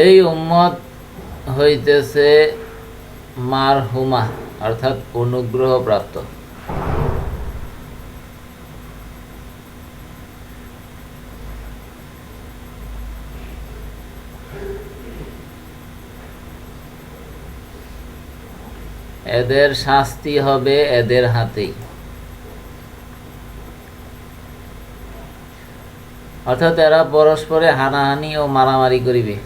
এই উম্মত, হইতেছে মার হুমা অর্থাৎ অনুগ্রহ প্রাপ্ত এদের শাস্তি হবে এদের হাতেই। অর্থাৎ এরা পরস্পরে হানাহানি ও মারামারি করিবে।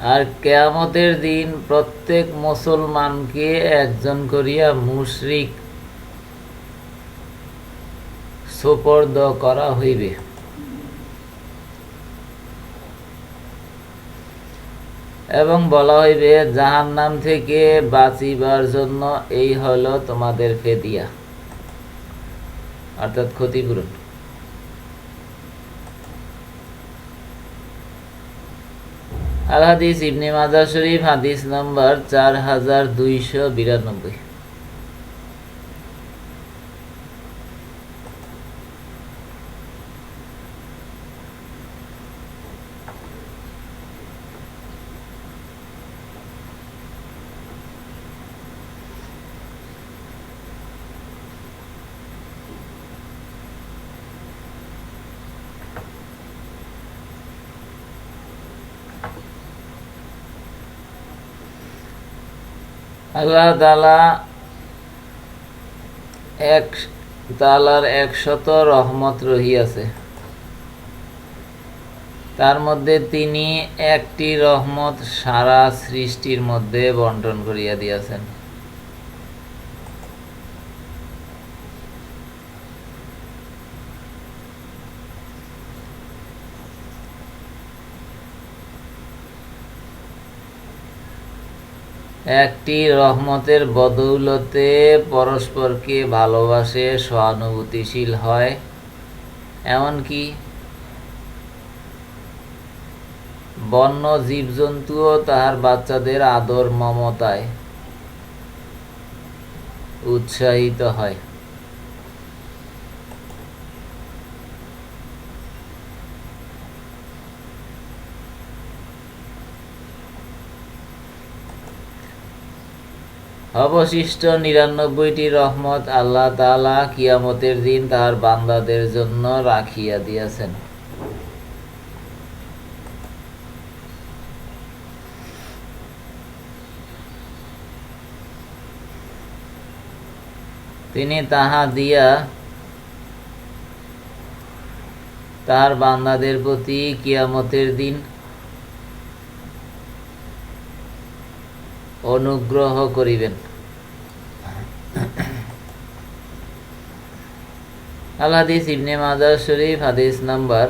আর কেয়ামতের দিন প্রত্যেক মুসলমানকে একজন করিয়া মুশরিক সুপর্দ করা হইবে। এবং বলা হইবে, জাহান্নাম থেকে বাঁচিবার জন্য এই হলো তোমাদের ফেদিয়া। অর্থাৎ ক্ষতিপূরণ। আল হাদিস ইবনে মাজার শরীফ হাদিস নম্বর চার হাজার দুইশো বিরানব্বই। আল্লাহ তালা এক তালার একশত রহমত রহিয়াছে। তার মধ্যে তিনি একটি রহমত সারা সৃষ্টির মধ্যে বন্টন করিয়া দিয়াছেন। একটি রহমতের বদৌলতে পরস্পরকে ভালোবাসে, সহানুভূতিশীল হয়। এমনকি বন্য জীবজন্তুও তাহার বাচ্চাদের আদর মমতায় উৎসাহিত হয়। অবশিষ্ট নিরানব্বইটি রহমত আল্লাহ তাআলা কিয়ামতের দিন তাহার বান্দাদের জন্য রাখিয়া দিয়াছেন। তিনি তাহা দিয়া তার বান্দাদের প্রতি কিয়ামতের দিন অনুগ্রহ করিবেন। আল হাদিস ইবনে মাজার শরীফ হাদিস নাম্বার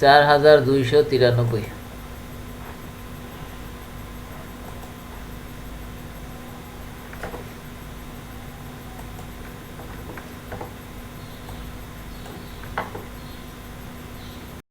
চার হাজার দুইশো তিরানব্বই।